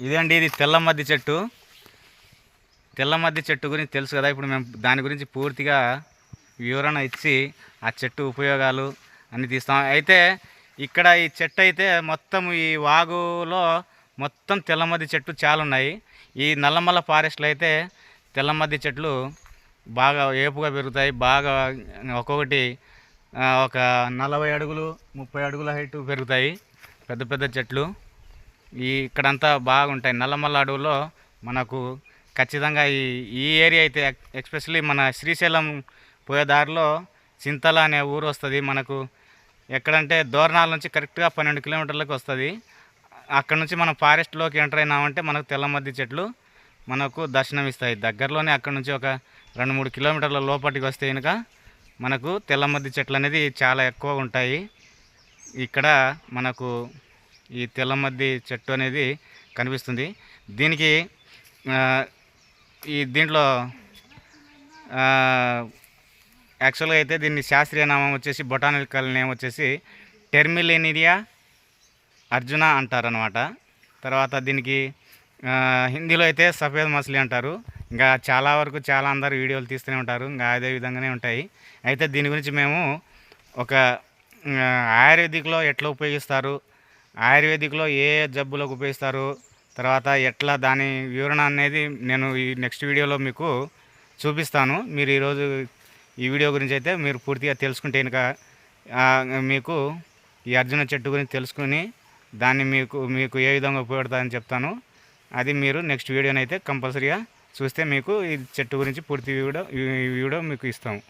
ఇదండి ఇది తెల్లమద్ది చెట్టు. తెల్లమద్ది చెట్టు గురించి తెలుసు కదా ఇప్పుడు మేము దాని గురించి పూర్తిగా వివరణ ఇచ్చి ఆ చెట్టు ఉపయోగాలు అన్నీ తీస్తాం. అయితే ఇక్కడ ఈ చెట్టు అయితే మొత్తం ఈ వాగులో మొత్తం తెల్లమద్ది చెట్టు చాలా ఉన్నాయి. ఈ నల్లమల్ల ఫారెస్ట్లో అయితే తెల్లమద్ది చెట్లు బాగా ఏపుగా పెరుగుతాయి. బాగా ఒక్కొక్కటి ఒక నలభై అడుగులు ముప్పై అడుగుల హైట్ పెరుగుతాయి. పెద్ద పెద్ద చెట్లు. ఈ ఇక్కడంతా బాగుంటాయి. నల్లమల్ల అడవులో మనకు ఖచ్చితంగా ఈ ఈ ఏరియా అయితే ఎక్స్పెషల్లీ మన శ్రీశైలం పోయే దారిలో చింతల అనే ఊరు వస్తుంది. మనకు ఎక్కడంటే దోరణాల నుంచి కరెక్ట్గా పన్నెండు కిలోమీటర్లకు వస్తుంది. అక్కడ నుంచి మనం ఫారెస్ట్లోకి ఎంటర్ అయినామంటే మనకు తెల్లమద్ది చెట్లు మనకు దర్శనం ఇస్తాయి దగ్గరలోనే అక్కడ నుంచి ఒక రెండు మూడు కిలోమీటర్ల లోపలికి వస్తే కనుక మనకు తెల్లమద్ది చెట్లు అనేది చాలా ఎక్కువ ఉంటాయి. ఇక్కడ మనకు ఈ తెల్లమద్ది చెట్టు అనేది కనిపిస్తుంది. దీనికి ఈ దీంట్లో యాక్చువల్గా అయితే దీన్ని శాస్త్రీయ నామం వచ్చేసి బొటానికల్ నేమ్ వచ్చేసి టెర్మిలేనిరియా అర్జున అంటారనమాట తర్వాత దీనికి హిందీలో అయితే సఫేద్ మసలి అంటారు. ఇంకా చాలా వరకు చాలా అందరు వీడియోలు తీస్తూనే ఉంటారు. ఇంకా అదే విధంగానే ఉంటాయి. అయితే దీని గురించి మేము ఒక ఆయుర్వేదిక్లో ఎట్లా ఉపయోగిస్తారు? ఆయుర్వేదిక్లో ఏ జబ్బులకు ఉపయోగిస్తారు తర్వాత ఎట్లా దాని వివరణ అనేది నేను ఈ నెక్స్ట్ వీడియోలో మీకు చూపిస్తాను. మీరు ఈరోజు ఈ వీడియో గురించి అయితే మీరు పూర్తిగా తెలుసుకుంటే కనుక మీకు ఈ అర్జున చెట్టు గురించి తెలుసుకుని దాన్ని మీకు మీకు ఏ విధంగా ఉపయోగపడుతుందని చెప్తాను. అది మీరు నెక్స్ట్ వీడియోనైతే కంపల్సరీగా చూస్తే మీకు ఈ చెట్టు గురించి పూర్తి వీడియో వీడియో మీకు ఇస్తాము